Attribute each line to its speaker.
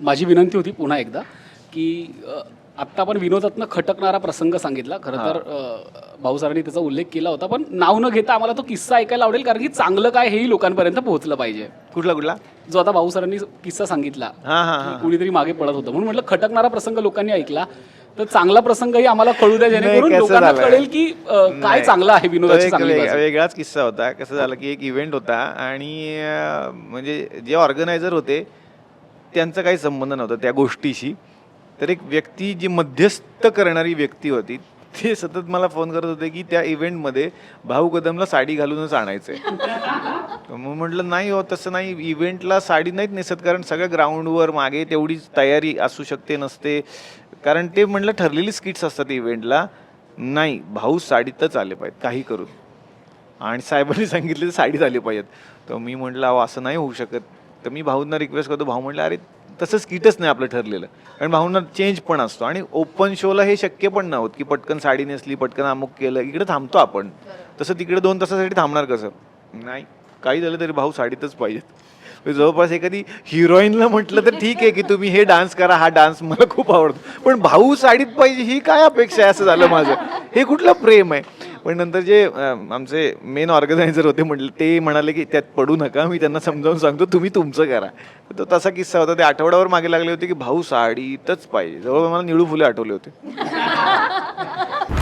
Speaker 1: माझी विनंती होती पुन्हा एकदा की आत्ता आपण विनोदातनं खटकणारा प्रसंग सांगितला. खरं तर अ, भाऊसरांनी त्याचा उल्लेख केला होता पण नाव न घेता आम्हाला तो किस्सा ऐकायला आवडेल कारण की चांगलं काय हेही लोकांपर्यंत पोहोचलं पाहिजे.
Speaker 2: कुठला कुठला?
Speaker 1: जो आता भाऊसरांनी किस्सा सांगितला
Speaker 2: हा हा
Speaker 1: कुणीतरी मागे पडत होतं. म्हणून म्हटलं खटकणारा प्रसंग लोकांनी ऐकला तर चांगला प्रसंगही आम्हाला कळू द्या जेणेकरून लोकांना? कळेल की काय. चांगलं आहे विनोदाची.
Speaker 2: वेगळाच किस्सा होता. कसं झालं की एक इव्हेंट होता आणि म्हणजे जे ऑर्गनायझर होते त्यांचा काही संबंध नव्हता त्या गोष्टीशी. तर एक व्यक्ती जी मध्यस्थ करणारी व्यक्ती होती ते सतत मला फोन करत होते की त्या इव्हेंटमध्ये भाऊ कदमला साडी घालूनच आणायचंय. तर मग म्हटलं नाही हो तसं नाही. इव्हेंटला साडी नाहीत नेसत कारण सगळ्या ग्राउंडवर मागे तेवढीच तयारी असू शकते नसते. कारण ते म्हटलं ठरलेली स्किट्स असतात इव्हेंटला. नाही भाऊ साडीतच आले पाहिजेत काही करून आणि साहेबांनी सांगितले तर साडीत आली पाहिजेत. तर मी म्हटलं अहो असं नाही होऊ शकत. तर मी भाऊंना रिक्वेस्ट करतो भाऊ म्हटलं अरे तसं स्किटच नाही आपलं ठरलेलं. कारण भाऊंना चेंज पण असतो. आणि ओपन शोला हे शक्य पण नव्हतं की पटकन साडी नेसली पटकन अमुक केलं इकडे थांबतो आपण. तसं तिकडे दोन तासासाठी थांबणार कसं? नाही काही झालं तरी भाऊ साडीतच पाहिजेत. म्हणजे जवळपास एखादी हिरोईनला म्हटलं तर ठीक आहे की तुम्ही हे डान्स करा हा डान्स मला खूप आवडतो. पण भाऊ साडीत पाहिजे ही काय अपेक्षा आहे असं झालं माझं. हे कुठलं प्रेम आहे? पण नंतर जे आमचे मेन ऑर्गनायझर होते म्हटले ते म्हणाले की त्यात पडू नका मी त्यांना समजावून सांगतो तुम्ही तुमचं करा. तर तो तसा किस्सा होता. ते आठवड्यावर मागे लागले होते की भाऊ साडीतच पाहिजे. जवळ मला निळू फुले आठवले होते.